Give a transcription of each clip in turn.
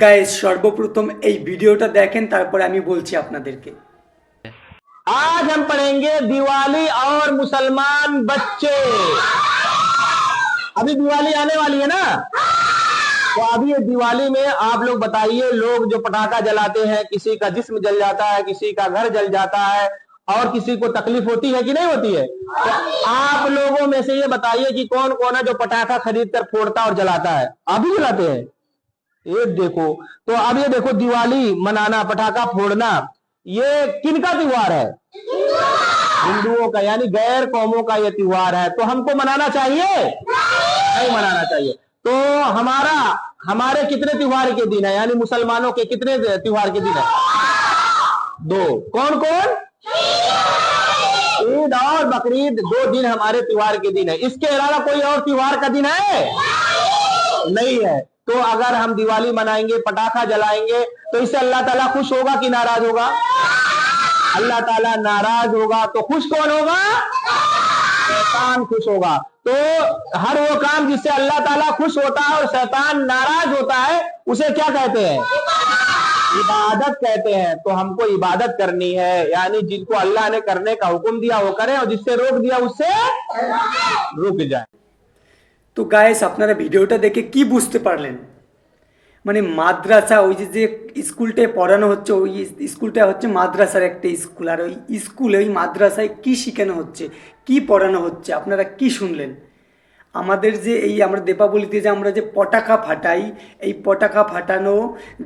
Guys সর্বপ্রথম এই ভিডিওটা দেখেন তারপরে আমি বলছি আপনাদেরকে आज हम पढ़ेंगे दिवाली और मुसलमान बच्चे अभी दिवाली आने वाली है ना तो अभी ये दिवाली में आप लोग बताइए लोग जो पटाखा जलाते हैं किसी का जिस्म जल जाता है किसी का घर जल जाता है और किसी को तकलीफ होती है कि नहीं होती है तो आप लोगों में से ये बताइए कि कौन कौन है जो पटाखा खरीद कर फोड़ता और जलाता है आप भी जलाते हैं ये देखो। तो अब ये देखो, दिवाली मनाना, पटाखा फोड़ना, ये किनका त्योहार है? हिंदुओं का, यानी गैर कौमों का ये त्योहार है। तो हमको मनाना चाहिए? नहीं मनाना चाहिए। तो हमारा, हमारे कितने त्योहार के दिन है? यानी मुसलमानों के कितने त्योहार के दिन है? दो। कौन कौन? ईद और बकरीद दो दिन हमारे त्योहार के दिन है। इसके अलावा कोई और त्योहार का दिन है? नहीं है। तो अगर हम दिवाली मनाएंगे पटाखा जलाएंगे तो इससे अल्लाह ताला खुश होगा कि नाराज होगा अल्लाह ताला नाराज होगा तो खुश कौन होगा शैतान खुश होगा तो हर वो काम जिससे अल्लाह ताला खुश होता है और शैतान नाराज होता है उसे क्या कहते हैं इबादत कहते हैं तो हमको इबादत करनी है यानी जिनको अल्लाह ने करने का हुक्म दिया वो करें और जिससे रोक दिया उससे रुक जाए তো গায়েস আপনারা ভিডিওটা দেখে কি বুঝতে পারলেন মানে মাদ্রাসা, ওই যে যে স্কুলটায় পড়ানো হচ্ছে, ওই স্কুলটা হচ্ছে মাদ্রাসার একটা স্কুল। আর ওই স্কুলে, ওই মাদ্রাসায় কি শেখানো হচ্ছে, কি পড়ানো হচ্ছে, আপনারা কি শুনলেন? আমাদের যে এই আমরা দীপাবলিতে যে আমরা যে পটাকা ফাটাই, এই পটাকা ফাটানো,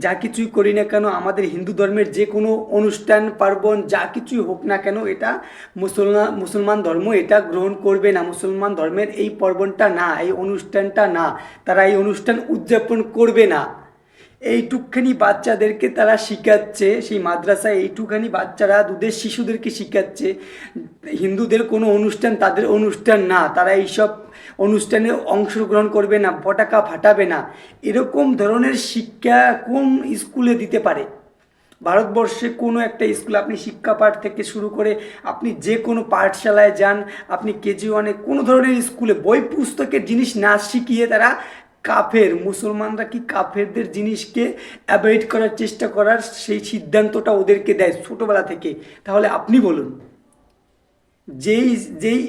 যা কিছুই করি না কেন, আমাদের হিন্দু ধর্মের যে কোনো অনুষ্ঠান, পার্বণ, যা কিছুই হোক না কেন, এটা মুসলমান মুসলমান ধর্ম এটা গ্রহণ করবে না। মুসলমান ধর্মের এই পার্বণটা না, এই অনুষ্ঠানটা না, তারা এই অনুষ্ঠান উদযাপন করবে না। এইটুকখানি বাচ্চাদেরকে তারা শিখাচ্ছে, সেই মাদ্রাসায় এইটুখানি বাচ্চারা দুধের শিশুদেরকে শিখাচ্ছে। হিন্দুদের কোনো অনুষ্ঠান তাদের অনুষ্ঠান না, তারা এইসব অনুষ্ঠানে অংশগ্রহণ করবে না পটাকা ফাটাবে না। এরকম ধরনের শিক্ষা কোন স্কুলে দিতে পারে? ভারতবর্ষে কোনো একটা স্কুল আপনি শিক্ষা পাঠ থেকে শুরু করে আপনি যে কোনো পাঠশালায় যান, আপনি কেজি ওয়ানে কোনো ধরনের স্কুলে বই পুস্তকের জিনিস না শিখিয়ে তারা কাফের, মুসলমানরা কি কাফেরদের জিনিসকে অ্যাভয়েড করার চেষ্টা করার সেই সিদ্ধান্তটা ওদেরকে দেয় ছোটোবেলা থেকে? তাহলে আপনি বলুন, যেই যেই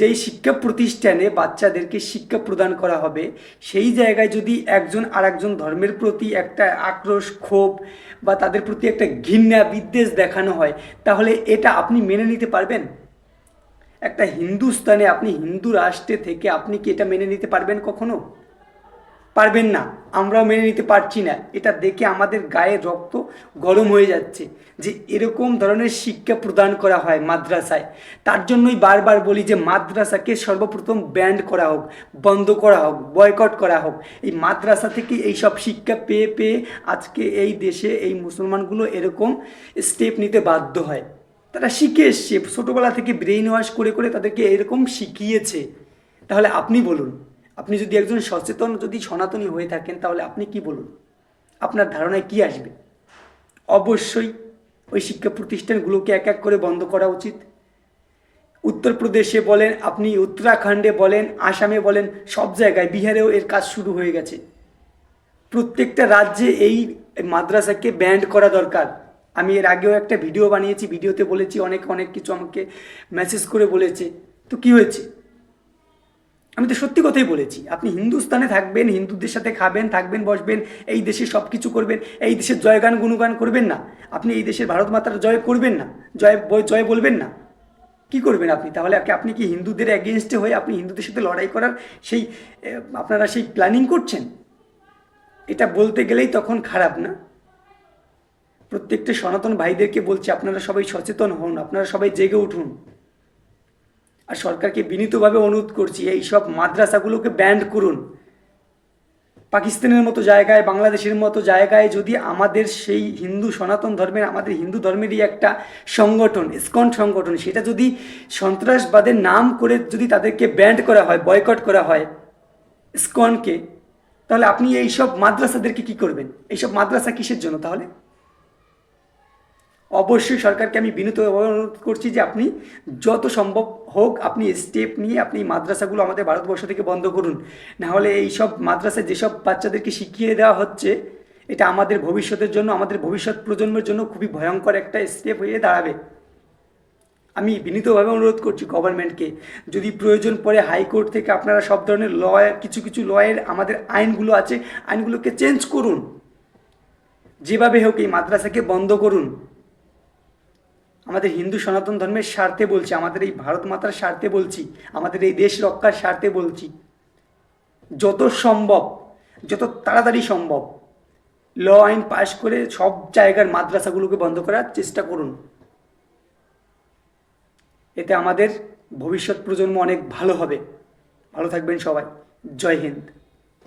যেই শিক্ষা প্রতিষ্ঠানে বাচ্চাদেরকে শিক্ষা প্রদান করা হবে, সেই জায়গায় যদি একজন আরেকজন ধর্মের প্রতি একটা আক্রোশ, ক্ষোভ বা তাদের প্রতি একটা ঘৃণা, বিদ্বেষ দেখানো হয়, তাহলে এটা আপনি মেনে নিতে পারবেন? একটা হিন্দুস্তানে আপনি হিন্দু রাষ্ট্রে থেকে আপনি কি এটা মেনে নিতে পারবেন কখনো? পারবেন না। আমরাও মেনে নিতে পারছি না। এটা দেখে আমাদের গায়ে রক্ত গরম হয়ে যাচ্ছে যে এরকম ধরনের শিক্ষা প্রদান করা হয় মাদ্রাসায়। তার জন্যই বারবার বলি যে মাদ্রাসাকে সর্বপ্রথম ব্যান্ড করা হোক, বন্ধ করা হোক, বয়কট করা হোক। এই মাদ্রাসা থেকে এই সব শিক্ষা পেয়ে পেয়ে আজকে এই দেশে এই মুসলমানগুলো এরকম স্টেপ নিতে বাধ্য হয়। তারা শিখে এসছে, ছোটোবেলা থেকে ব্রেইন ওয়াশ করে করে তাদেরকে এরকম শিখিয়েছে। তাহলে আপনি বলুন। আপনি যদি একজন সচেতন, যদি সনাতনী হয়ে থাকেন, তাহলে আপনি কি বলুন? আপনার ধারণায় কি আসবে? অবশ্যই ওই শিক্ষা প্রতিষ্ঠানগুলোকে এক এক করে বন্ধ করা উচিত। উত্তরপ্রদেশে বলেন আপনি, উত্তরাখণ্ডে বলেন, আসামে বলেন, সব জায়গায় বিহারেও এর কাজ শুরু হয়ে গেছে। প্রত্যেকটা রাজ্যে এই মাদ্রাসাকে ব্যান্ড করা দরকার। আমি এর আগেও একটা ভিডিও বানিয়েছি, ভিডিওতে বলেছি, অনেক অনেক কিছু আমাকে মেসেজ করে বলেছে। তো কি হয়েছে? আমি তো সত্যি কথাই বলেছি, আপনি হিন্দুস্তানে থাকবেন, হিন্দুদের সাথে খাবেন, থাকবেন, বসবেন, এই দেশে সব কিছু করবেন, এই দেশের জয়গান, গুণগান করবেন না। আপনি এই দেশের ভারত মাতার জয় করবেন না, জয় জয় বলবেন না। কি করবেন আপনি? তাহলে আপনি- আপনি কি হিন্দুদের এগেনস্টে হয়ে আপনি হিন্দুদের সাথে লড়াই করার সেই আপনারা সেই প্ল্যানিং করছেন? এটা বলতে গেলেই তখন খারাপ না? প্রত্যেকটা সনাতন ভাইদেরকে বলছি, আপনারা সবাই সচেতন হন, আপনারা সবাই জেগে উঠুন। আর সরকারকে বিনীতভাবে অনুরোধ করছি, এই সব মাদ্রাসাগুলোকে ব্যান্ড করুন। পাকিস্তানের মতো জায়গায়, বাংলাদেশের মতো জায়গায় যদি আমাদের সেই হিন্দু সনাতন ধর্মের, আমাদের হিন্দু ধর্মেরই একটা সংগঠন স্কন সংগঠন, সেটা যদি সন্ত্রাসবাদের নাম করে যদি তাদেরকে ব্যান্ড করা হয় বয়কট করা হয় স্কনকে তাহলে আপনি এই সব মাদ্রাসাদেরকে কি করবেন? এইসব মাদ্রাসা কিসের জন্য তাহলে? অবশ্যই সরকারকে আমি বিনীত অনুরোধ করছি যে আপনি যত সম্ভব হোক আপনি স্টেপ নিয়ে আপনি মাদ্রাসাগুলো আমাদের ভারতবর্ষ থেকে বন্ধ করুন। না হলে এই সব মাদ্রাসায় যেসব বাচ্চাদেরকে শিখিয়ে দেওয়া হচ্ছে, এটা আমাদের ভবিষ্যতের জন্য, আমাদের ভবিষ্যৎ প্রজন্মের জন্য খুবই ভয়ঙ্কর একটা স্টেপ হয়ে দাঁড়াবে। আমি বিনীতভাবে অনুরোধ করছি গভর্নমেন্টকে যদি প্রয়োজন পড়ে হাইকোর্ট থেকে আপনারা সব ধরনের লয়ের কিছু কিছু লয়ের আমাদের আইনগুলো আছে, আইনগুলোকে চেঞ্জ করুন। যেভাবে হোক এই মাদ্রাসাকে বন্ধ করুন। আমাদের হিন্দু সনাতন ধর্মের স্বার্থে বলছি, আমাদের এই ভারত মাতার স্বার্থে বলছি, আমাদের এই দেশ রক্ষার স্বার্থে বলছি। যত সম্ভব, যত তাড়াতাড়ি সম্ভব, ল, আইন পাশ করে সব জায়গার মাদ্রাসাগুলোকে বন্ধ করার চেষ্টা করুন। এতে আমাদের ভবিষ্যৎ প্রজন্ম অনেক ভালো হবে। ভালো থাকবেন সবাই। জয় হিন্দ।